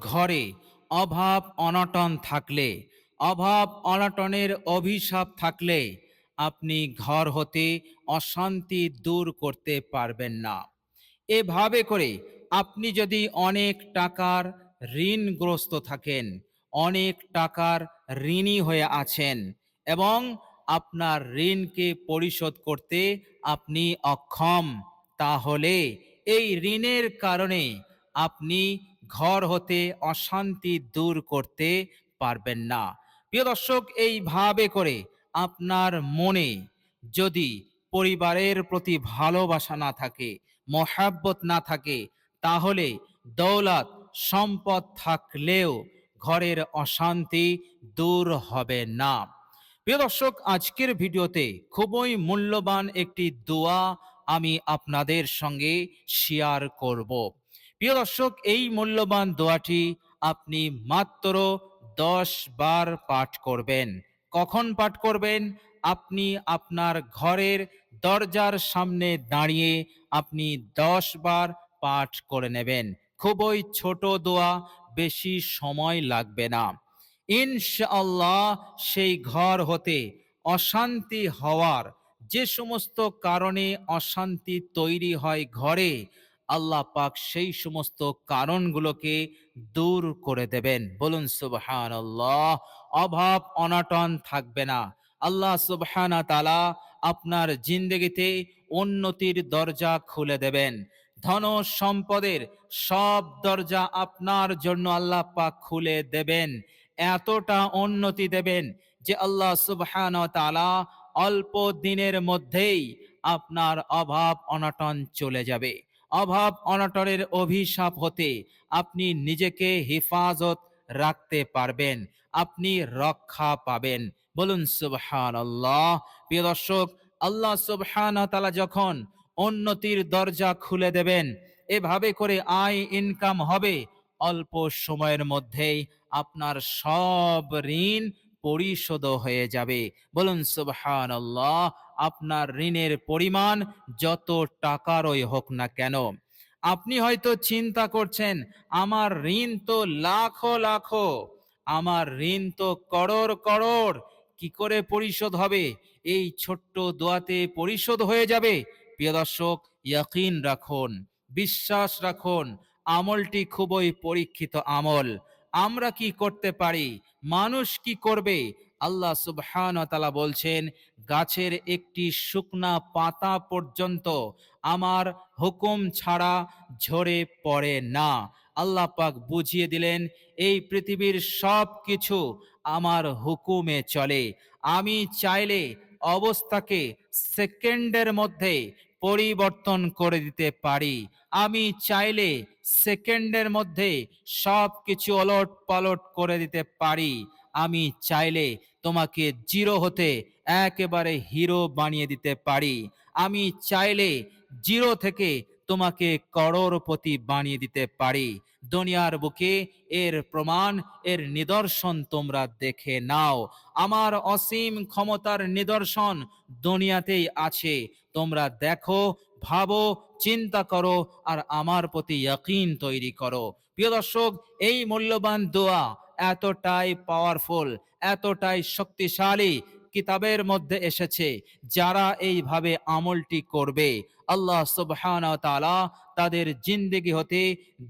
ঘরে অভাব অনটন থাকলে, অভাব অনটনের অভিশাপ থাকলে আপনি ঘর হতে অশান্তি দূর করতে পারবেন না। এভাবে করে আপনি যদি অনেক টাকার ঋণগ্রস্ত থাকেন, অনেক টাকার ঋণী হয়ে আছেন এবং আপনার ঋণকে পরিশোধ করতে আপনি অক্ষম, তাহলে এই ঋণের কারণে আপনি ঘর হতে অশান্তি দূর করতে পারবেন না। প্রিয় দর্শক, এইভাবে করে আপনার মনে যদি পরিবারের প্রতি ভালোবাসা না থাকে, মহাব্বত না থাকে, তাহলে দৌলত, সম্পদ থাকলেও ঘরের অশান্তি দূর হবে না। প্রিয় দর্শক, আজকের ভিডিওতে খুবই মূল্যবান একটি দোয়া আমি আপনাদের সঙ্গে শেয়ার করব। প্রিয় দর্শক, এই মূল্যবান দোয়াটি আপনি মাত্র দশ বার পাঠ করবেন। কখন পাঠ করবেন? আপনি আপনার ঘরের দরজার সামনে দাঁড়িয়ে আপনি দশ বার পাঠ করে নেবেন। খুবই ছোট দোয়া, বেশি সময় লাগবে না। ইনশাআল্লাহ সেই ঘর হতে অশান্তি হওয়ার যে সমস্ত কারণে অশান্তি তৈরি হয় ঘরে আল্লাহ পাক সেই সমস্ত কারণগুলোকে দূর করে দেবেন। বলুন সুবহান আল্লাহ অভাব, অনাটন থাকবে না। আল্লাহ সুবহানা তালা আপনার জিন্দগিতে উন্নতির দরজা খুলে দেবেন। ধন সম্পদের সব দরজা আপনার জন্য আল্লাহ পাক খুলে দেবেন। এতটা উন্নতি দেবেন যে আল্লাহ সুবহান তালা অল্প দিনের মধ্যেই আপনার অভাব, অনাটন চলে যাবে। অভাব অনটনের অভিশাপ হতে আপনি নিজেকে হেফাজত রাখতে পারবেন, আপনি রক্ষা পাবেন। বলুন সুবহান আল্লাহ প্রিয় দর্শক, আল্লাহ সুবহান তালা যখন উন্নতির দরজা খুলে দেবেন, এভাবে করে আয় ইনকাম হবে। অল্প সময়ের মধ্যেই আপনার সব ঋণ পরিশোধ হয়ে যাবে। বলুন সুবহান আল্লাহ আপনার ঋণের পরিমাণ যত টাকারই হোক না কেন। আপনি হয়তো চিন্তা করছেন, আমার ঋণ তো লাখো লাখো, আমার ঋণ তো করোড় করোড় কি করে পরিশোধ হবে? এই ছোট্ট দোয়াতে পরিশোধ হয়ে যাবে। প্রিয় দর্শক, ইয়াকিন রাখুন, বিশ্বাস রাখুন, আমলটি খুবই পরীক্ষিত আমল। আমরা কি করতে পারি? মানুষ কি করবে? আল্লাহ সুবহান তালা বলছেন, গাছের একটি শুকনা পাতা পর্যন্ত আমার হুকুম ছাড়া ঝরে পড়ে না। আল্লাহ পাক বুঝিয়ে দিলেন, এই পৃথিবীর সব কিছু আমার হুকুমে চলে। আমি চাইলে অবস্থাকে সেকেন্ডের মধ্যে পরিবর্তন করে দিতে পারি। আমি চাইলে সেকেন্ডের মধ্যে সব কিছু অলট পালট করে দিতে পারি। আমি চাইলে তোমাকে জিরো হতে একেবারে হিরো বানিয়ে দিতে পারি। আমি চাইলে জিরো থেকে তোমাকে করোরপতি বানিয়ে দিতে পারি। দুনিয়ার বুকে এর প্রমাণ, এর নিদর্শন তোমরা দেখে নাও। আমার অসীম ক্ষমতার নিদর্শন দুনিয়াতেই আছে। তোমরা দেখো, ভাবো, চিন্তা করো, আর আমার প্রতি ইয়াকিন তৈরি করো। প্রিয় দর্শক, এই মূল্যবান দোয়া এতটাই পাওয়ারফুল এতটাই শক্তিশালী কিতাবের মধ্যে এসেছে, যারা এইভাবে আমলটি করবে। আল্লাহ সুবহান তালা তাদের জিন্দেগি হতে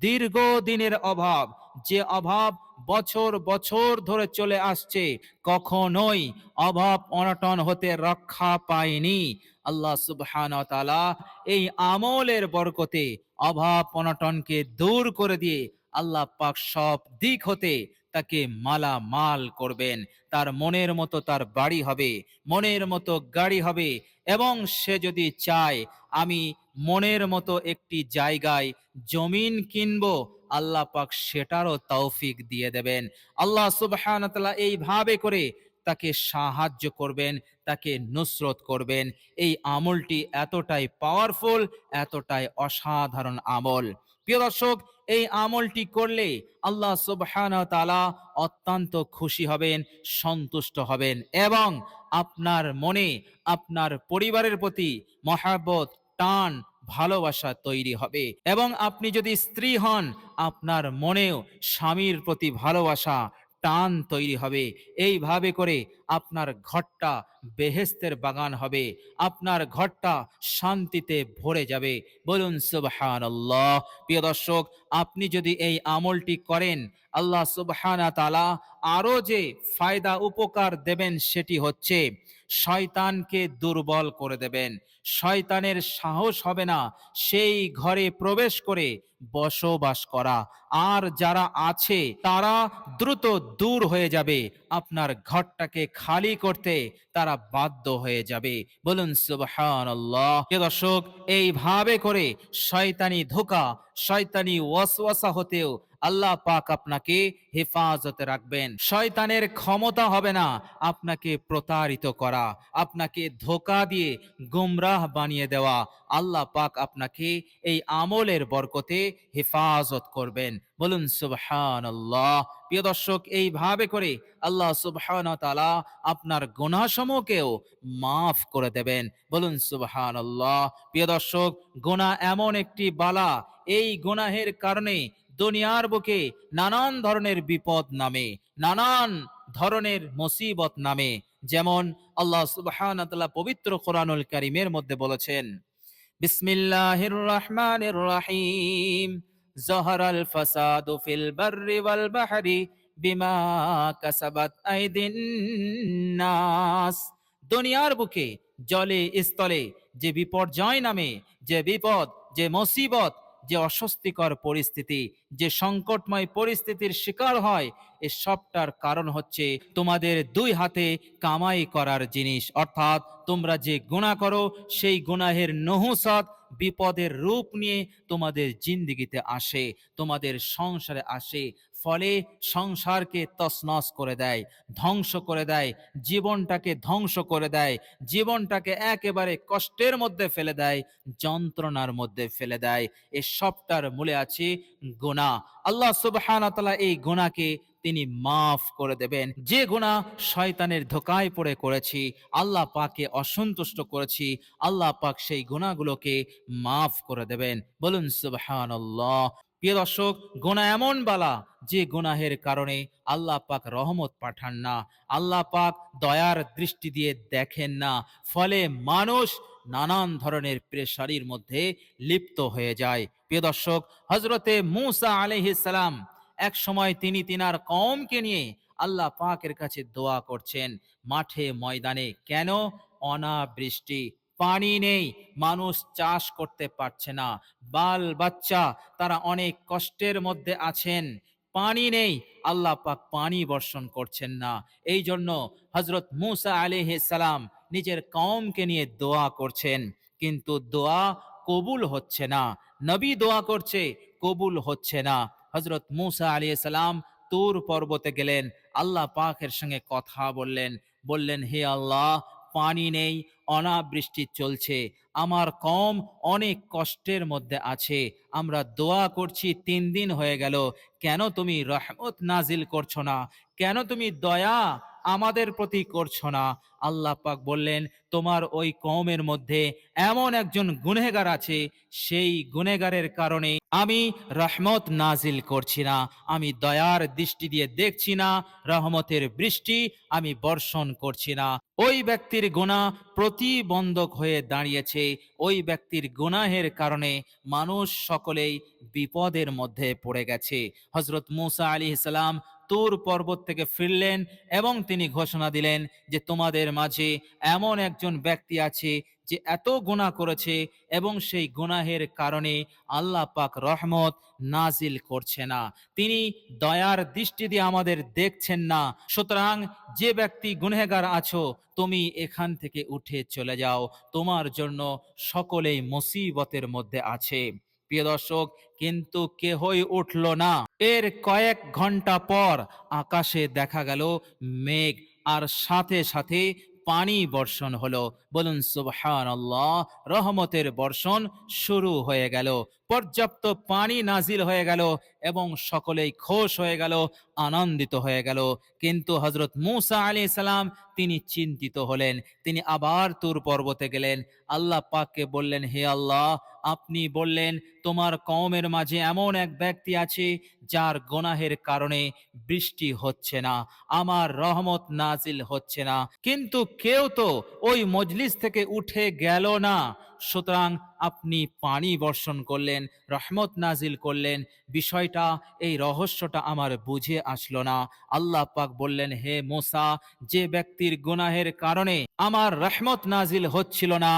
দীর্ঘ দিনের অভাব। যে অভাব বছর বছর ধরে চলে আসছে, কখনোই অভাব অনটন হতে রক্ষা পায়নি। আল্লাহ সুবহান তালা এই আমলের বরকতে অভাব অনটনকে দূর করে দিয়ে আল্লাহ পাক সব দিক হতে তাকে মালা মাল করবেন। তার মনের মতো তার বাড়ি হবে, মনের মতো গাড়ি হবে এবং সে যদি চায়, আমি মনের মতো একটি জায়গায় জমিন কিনব, আল্লাহ পাক সেটারও তৌফিক দিয়ে দেবেন। আল্লাহ সুবাহ এইভাবে করে তাকে সাহায্য করবেন, তাকে নুসরত করবেন। এই আমলটি এতটাই পাওয়ারফুল এতটাই অসাধারণ আমল। প্রিয় দর্শক, এই আমলটি করলে আল্লাহ সুবহান তালা অত্যন্ত খুশি হবেন, সন্তুষ্ট হবেন এবং আপনার মনে, আপনার পরিবারের প্রতি মহাব্বত, টান, ভালোবাসা তৈরি হবে এবং আপনি যদি স্ত্রী হন, আপনার মনেও স্বামীর প্রতি ভালোবাসা টান তৈরি হবে। এইভাবে করে আপনার ঘরটা বেহেস্তের বাগান হবে, আপনার ঘরটা শান্তিতে ভরে যাবে। বলুন, সুবহানাল্লাহ। প্রিয় দর্শক, আপনি যদি এই আমলটি করেন, আল্লাহ সুবহানা তালা আরও যে ফায়দা, উপকার দেবেন সেটি হচ্ছে শয়তানকে দুর্বল করে দেবেন। শয়তানের সাহস হবে না সেই ঘরে প্রবেশ করে বসবাস করা। আর যারা আছে, তারা দ্রুত দূর হয়ে যাবে। আপনার ঘরটাকে খালি করতে তারা বাধ্য হয়ে যাবে। বলুন, সুবহানাল্লাহ। প্রিয় দর্শক, এইভাবে করে শয়তানি ধোকা, শয়তানি ওয়াসওয়াসা হতেও আল্লাহ পাক আপনাকে হেফাজতে রাখবেন। শয়তানের ক্ষমতা হবে না আপনাকে প্রতারিত করা, আপনাকে ধোকা দিয়ে গুমরাহ বানিয়ে দেওয়া। আল্লাহ পাক আপনাকে এই আমলের বরকতে হেফাজত করবেন। বলুন, সুবহানাল্লাহ। প্রিয় দর্শক, এইভাবে করে আল্লাহ সুবহান আপনার গুনাহসমূহকেও মাফ করে দেবেন। বলুন, সুবহানাল্লাহ। প্রিয় দর্শক, গুনাহ এমন একটি বালা, এই গুনাহের কারণে দুনিয়ার বুকে নানান ধরনের বিপদ নামে, নানান ধরনের মুসিবত নামে। যেমন আল্লাহ সুবহান পবিত্র কোরআনুল কারিমের মধ্যে বলেছেন, বিসমিল্লাহির রহমানির রহিম, জহরাল ফাসাদু ফিল বাররি ওয়াল বাহরি বিমা কাসাবাত নাস। দুনিয়ার বুকে, জলে, স্থলে, যে বিপর্যয় নামে, যে বিপদ, যে মুসিবত, যে অস্বস্তিকর পরিস্থিতি, যে সংকটময় পরিস্থিতির শিকার হয়, এ সবটার কারণ হচ্ছে তোমাদের দুই হাতে কামাই করার জিনিস। অর্থাৎ তোমরা যে গুণা করো, সেই গুনাহের নহুসত বিপদের রূপ নিয়ে তোমাদের জিন্দিগিতে আসে, তোমাদের সংসারে আসে ফলে সংসারকে তছনছ করে দেয়, ধ্বংস করে দেয়, জীবনটাকে ধ্বংস করে দেয়, জীবনটাকে একেবারে কষ্টের মধ্যে ফেলে দেয়, যন্ত্রণার মধ্যে ফেলে দেয়। এ সবটার মূলে আছে গুণা আল্লাহ সুবহানাহু ওয়া এই গুণাকে তিনি মাফ করে দেবেন। যে গুণা শয়তানের ধোকায় পড়ে করেছি, আল্লাহ পাকে অসন্তুষ্ট করেছি, আল্লাহ পাক সেই গুণাগুলোকে মাফ করে দেবেন। বলুন সুবহানাল্লাহ। প্রিয় দর্শক, গোনা এমন বালা যে গুনাহের কারণে আল্লাহ পাক রহমত পাঠান না। আল্লাহ পাক দয়ার দৃষ্টি দিয়ে দেখেন না। ফলে মানুষ নানান ধরনের প্রেশারির মধ্যে লিপ্ত হয়ে যায়। প্রিয় দর্শক হজরতে মুসা আলাইহিস সালাম এক সময় তিনি তিনার কমকে নিয়ে আল্লাহ পাকের কাছে দোয়া করছেন মাঠে ময়দানে। কেন? অনাবৃষ্টি। পানি নেই, মানুষ চাষ করতে পারছে না। বাল বাচ্চা, তারা অনেক কষ্টের মধ্যে আছেন। পানি নেই, আল্লাহ পাক পানি বর্ষণ করছেন না। এই জন্য হজরত মুসা আলিহ সালাম নিজের কওমকে নিয়ে দোয়া করছেন। কিন্তু দোয়া কবুল হচ্ছে না। নবী দোয়া করছে, কবুল হচ্ছে না। হজরত মুসা আলিহ সালাম তুর পর্বতে গেলেন। আল্লাহ পাকের সঙ্গে কথা বললেন। বললেন, হে আল্লাহ পানি নেই, অনাবৃষ্টি চলছে। আমার কম অনেক কষ্টের মধ্যে আছে। আমরা দোয়া করছি, তিন দিন হয়ে গেল। কেন তুমি রহমত নাজিল করছ না? কেন তুমি দয়া আমাদের প্রতি করছ না। আল্লাহ পাক বললেন, তোমার ওই কওমের মধ্যে এমন একজন গুনেগার আছে, সেই গুনেগারের কারণে আমি রহমত নাজিল করছি না। আমি দয়ার দৃষ্টি দিয়ে দেখছি না, রহমতের বৃষ্টি আমি বর্ষণ করছি না। ওই ব্যক্তির গুণা প্রতিবন্ধক হয়ে দাঁড়িয়েছে। ওই ব্যক্তির গুনাহের কারণে মানুষ সকলেই বিপদের মধ্যে পড়ে গেছে। হজরত মুসা আলী ইসলাম তুর পর্বত থেকে ফিরলেন এবং তিনি ঘোষণা দিলেন যে তোমাদের মাঝে এমন একজন ব্যক্তি আছে যে এত গুনাহ করেছে এবং সেই গুনাহের কারণে আল্লাহ পাক রহমত নাজিল করছে না। তিনি দয়ার দৃষ্টি দিয়ে আমাদের দেখছেন না। সুতরাং যে ব্যক্তি গুনহেগার আছো, তুমি এখান থেকে উঠে চলে যাও। তোমার জন্য সকলেই মুসিবতের মধ্যে আছে। প্রিয় দর্শক, কিন্তু কেহই উঠল না। এর কয়েক ঘণ্টা পর আকাশে দেখা গেল মেঘ আর সাথে সাথে পানি বর্ষণ হলো। বলুন সুবহান রহমতের বর্ষণ শুরু হয়ে গেল। পর্যাপ্ত পানি নাজিল হয়ে গেল এবং সকলেই খোশ হয়ে গেল, আনন্দিত হয়ে গেল। কিন্তু হজরত মুসা আলী সালাম তিনি চিন্তিত হলেন, তিনি আবার তুর পর্বতে গেলেন। আল্লাহ পাককে বললেন, হে আল্লাহ, আপনি বললেন, তোমার কওমের মাঝে এমন এক ব্যক্তি আছে যার গোনাহের কারণে বৃষ্টি হচ্ছে না, আমার রহমত নাজিল হচ্ছে না। কিন্তু কেউ তো ওই মজলিস থেকে উঠে গেল না। সুতরাং আপনি পানি বর্ষণ করলেন, রহমত নাজিল করলেন। বিষয়টা, এই রহস্যটা আমার বুঝে আসলো না। আল্লাহ পাক বললেন, হে মোসা, যে ব্যক্তির গুনাহের কারণে আমার রহমত নাজিল হচ্ছিল না,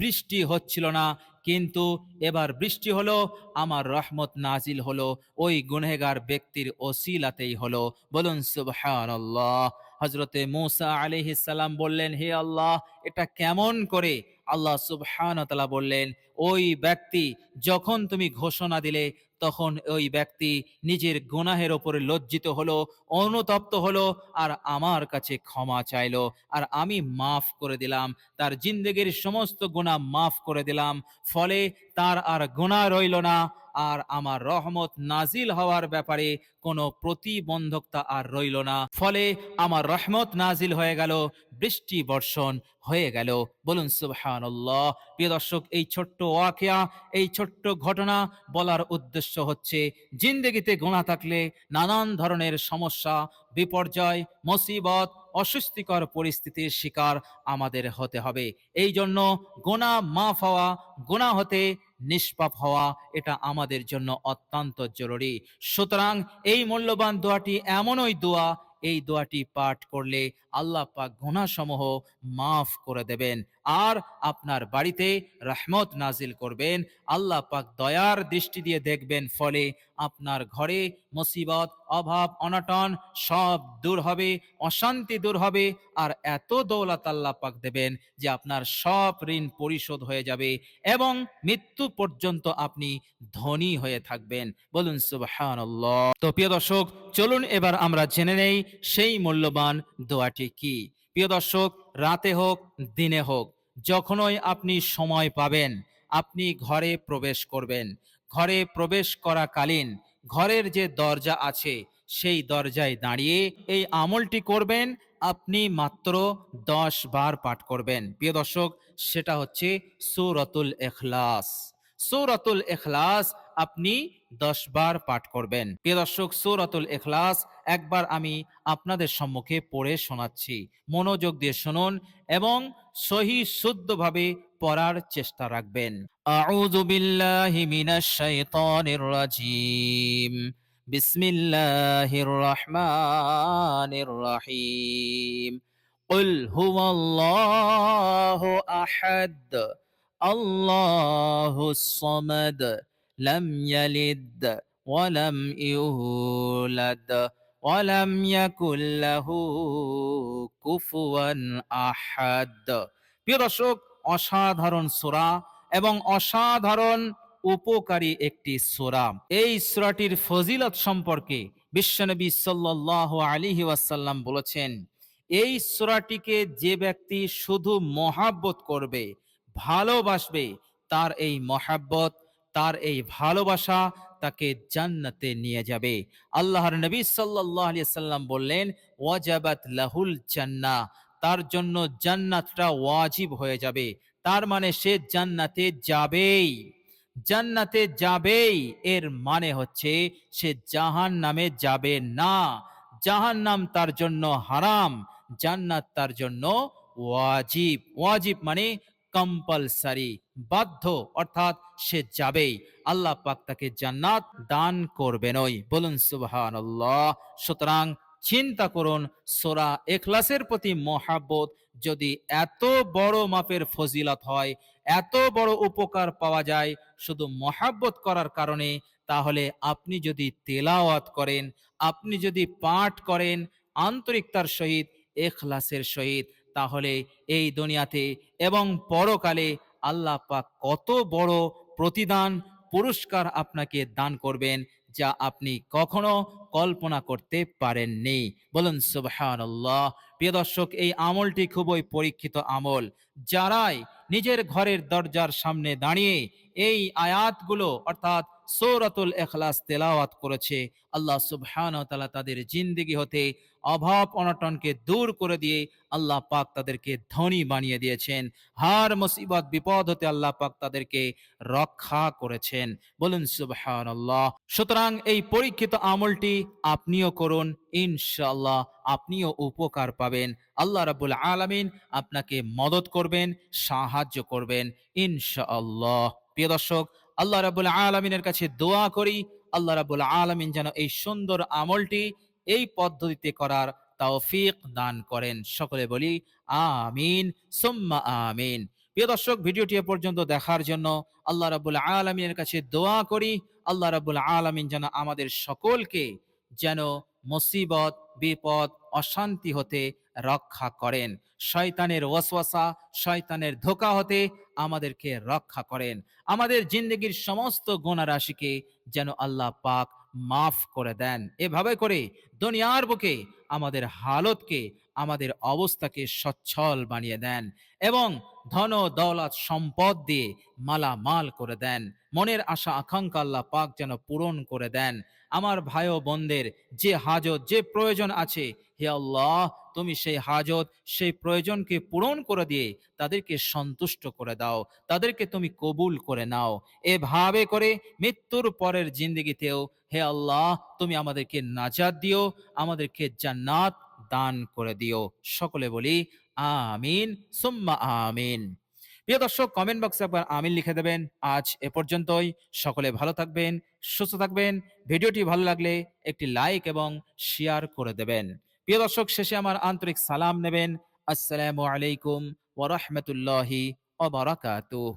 বৃষ্টি হচ্ছিল না, কিন্তু এবার বৃষ্টি হলো, আমার রহমত নাজিল হলো, ওই গুনহেগার ব্যক্তির ওসিলাতেই হলো। বলুন সুবহানাল্লাহ। হজরতে মুসা আলাইহিস সালাম বললেন, হে আল্লাহ, এটা কেমন করে আল্লাহ সুবহান বললেন, ওই ব্যক্তি যখন তুমি ঘোষণা দিলে, তখন ওই ব্যক্তি নিজের গুনাহের ওপরে লজ্জিত হলো, অনুতপ্ত হলো আর আমার কাছে ক্ষমা চাইল। আর আমি মাফ করে দিলাম, তার জিন্দেগির সমস্ত গুণা মাফ করে দিলাম, ফলে তার আর গুণা রইল না। আর আমার রহমত নাজিল হওয়ার ব্যাপারে কোনো প্রতিবন্ধকতা আর রইল না। ফলে আমার রহমত নাজিল হয়ে গেল, বৃষ্টি বর্ষণ হয়ে গেল। বলুন, সুবহানাল্লাহ। প্রিয় দর্শক, এই ছোট্ট ওয়াকিয়া, এই ছোট্ট ঘটনা বলার উদ্দেশ্য হচ্ছে জিন্দগিতে গোনা থাকলে নানান ধরনের সমস্যা, বিপর্যয়, মুসিবত, অস্বস্তিকর পরিস্থিতির শিকার আমাদের হতে হবে। এই জন্য গোনা মাফ হওয়া, গোনা হতে নিষ্পাপ হওয়া এটা আমাদের জন্য অত্যন্ত জরুরি। সুতরাং এই মূল্যবান দোয়াটি এমনই দোয়া, এই দোয়াটি পাঠ করলে আল্লাহ পাক গুণাসমূহ মাফ করে দেবেন। আর আপনার বাড়িতে রহমত নাজিল করবেন, আল্লাহ পাক দয়ার দৃষ্টি দিয়ে দেখবেন, ফলে আপনার ঘরে মুসিবত অভাব, অনটন সব দূর হবে, অশান্তি দূর হবে, আর এত দৌলত আল্লাহ পাক দেবেন যে আপনার সব ঋণ পরিশোধ হয়ে যাবে এবং মৃত্যু পর্যন্ত আপনি ধনী হয়ে থাকবেন। বলুন, সুবহানাল্লাহ। তো প্রিয় দর্শক, চলুন এবার আমরা জেনে নেই সেই মূল্যবান দোয়াটি কি। প্রিয় দর্শক, রাতে হোক, দিনে হোক, যখনই আপনি সময় পাবেন, আপনি ঘরে প্রবেশ করবেন। ঘরে প্রবেশ করাকালীন ঘরের যে দরজা আছে, সেই দরজায় দাঁড়িয়ে এই আমলটি করবেন, আপনি মাত্র দশ বার পাঠ করবেন। প্রিয় দর্শক, সেটা হচ্ছে সুরতুল এখলাস। সুরতুল ইখলাস আপনি দশ বার পাঠ করবেন প্রিয় দর্শক সূরাতুল ইখলাস একবার আমি আপনাদের সম্মুখে পড়ে শোনাচ্ছি মনোযোগ দিয়ে শুনুন এবং সহি শুদ্ধভাবে পড়ার চেষ্টা রাখবেন আউযু বিল্লাহি মিনাশ শাইতানির রাজিম বিসমিল্লাহির রহমানির রহিম قل هو الله أحد الله الصمد لم يلد ولم يولد ولم يكن له কুফুয়ান আহাদ প্রিয় দর্শক অসাধারণ সূরা এবং অসাধারণ উপকারী একটি সূরা এই সূরাটির ফজিলত সম্পর্কে বিশ্বনবী সাল্লাল্লাহু আলাইহি ওয়াসাল্লাম বলেছেন এই সূরাটিকে যে ব্যক্তি শুধু মহাব্বত করবে ভালোবাসবে তার এই মহাব্বত তার এই ভালোবাসা তাকে জান্নাতে নিয়ে যাবে। আল্লাহর নবী সাল্লাল্লাহু আলাইহি সাল্লাম বললেন, ওয়াজাবাত লাহুল জান্না তার জন্য জান্নাতটা ওয়াজিব হয়ে যাবে। তার মানে সে জান্নাতে যাবেই। জান্নাতে যাবেই, এর মানে হচ্ছে সে জাহান নামে যাবে না। জাহান নাম তার জন্য হারাম, জান্নাত তার জন্য ওয়াজিব। ওয়াজিব মানে কম্পালসারি বাধ্য, অর্থাৎ সে যাবেই। আল্লাহ পাক তাকে জান্নাত দান করবেনই বলুন, সুবহানাল্লাহ। সুতরাং চিন্তা করুন, সোরা এখলাসের প্রতি মহাব্বত যদি এত বড় মাপের ফজিলত হয়, এত বড় উপকার পাওয়া যায় শুধু মহাব্বত করার কারণে, তাহলে আপনি যদি তেলাওয়াত করেন, আপনি যদি পাঠ করেন আন্তরিকতার সহিত এখলাসের সহিত, তাহলে এই দুনিয়াতে এবং পরকালে আল্লাহ পাক কত বড় প্রতিদান, পুরস্কার আপনাকে দান করবেন যা আপনি কখনো কল্পনা করতে পারেননি। বলুন, সুবহানাল্লাহ। প্রিয় দর্শক, এই আমলটি খুবই পরীক্ষিত আমল। যারাই নিজের ঘরের দরজার সামনে দাঁড়িয়ে এই আয়াতগুলো, অর্থাৎ সৌরাতুল এখলাস তেলাওয়াত করেছে। আল্লাহ সুবহানাহু ওয়া তাআলা তাদের জিন্দেগি হতে অভাব অনটনকে দূর করে দিয়ে আল্লাহ পাক তাদেরকে ধনী বানিয়ে দিয়েছেন। হার মুসিবত বিপদ হতে আল্লাহ পাক তাদেরকে রক্ষা করেছেন। বলুন সুবহানাল্লাহ। সুতরাং এই পরীক্ষিত আমলটি আপনিও করুন, ইনশাআল্লাহ আপনিও উপকার পাবেন। আল্লাহ রাব্বুল আলামিন আপনাকে মদত করবেন, সাহায্য করবেন, ইনশাআল্লাহ। প্রিয় দর্শক আল্লাহ রাব্বুল আলামিনের কাছে দোয়া করি, আল্লাহ রাব্বুল আলামিন যেন এই সুন্দর আমলটি এই পদ্ধতিতে করার তৌফিক দান করেন। সকলে বলি, আমিন, সুম্মা আমিন। প্রিয় দর্শক, ভিডিওটি এ পর্যন্ত দেখার জন্য আল্লাহ রাব্বুল আলামিনের কাছে দোয়া করি, আল্লাহ রাব্বুল আলামিন যেন আমাদের সকলকে যেন মুসিবত, বিপদ, অশান্তি হতে রক্ষা করেন। শয়তানের ওয়াসওয়াসা, শয়তানের ধোকা হতে আমাদেরকে রক্ষা করেন। আমাদের জিন্দগির সমস্ত গোনা রাশিকে যেন আল্লাহ পাক মাফ করে দেন। এভাবে করে দুনিয়ার বুকে আমাদের হালতকে, আমাদের অবস্থাকে সচ্ছল বানিয়ে দেন এবং ধন দৌলত সম্পদ দিয়ে মালামাল করে দেন। মনের আশা, আকাঙ্ক্ষা আল্লাহ পাক যেন পূরণ করে দেন। আমার ভাই ও বোনদের যে হাজত, যে প্রয়োজন আছে, হে আল্লাহ তুমি সেই হাজত, সেই প্রয়োজনকে পূরণ করে দিয়ে তাদেরকে সন্তুষ্ট করে দাও। তাদেরকে তুমি কবুল করে নাও। এভাবে করে মৃত্যুর পরের জিন্দগিতেও হে আল্লাহ, তুমি আমাদেরকে নাজাদ দিও, আমাদেরকে জান্নাত দান করে দিও। সকলে বলি, আমিন, সুম্মা আমিন। প্রিয় দর্শক কমেন্ট বক্সে একবার আমিন লিখে দেবেন। আজ এ পর্যন্তই। সকলে ভালো থাকবেন, সুস্থ থাকবেন। ভিডিওটি ভালো লাগলে একটি লাইক এবং শেয়ার করে দেবেন। প্রিয় দর্শক শেষে আমার আন্তরিক সালাম নেবেন। আসসালামু আলাইকুম ওয়া রাহমাতুল্লাহি ওয়া বারাকাতুহু।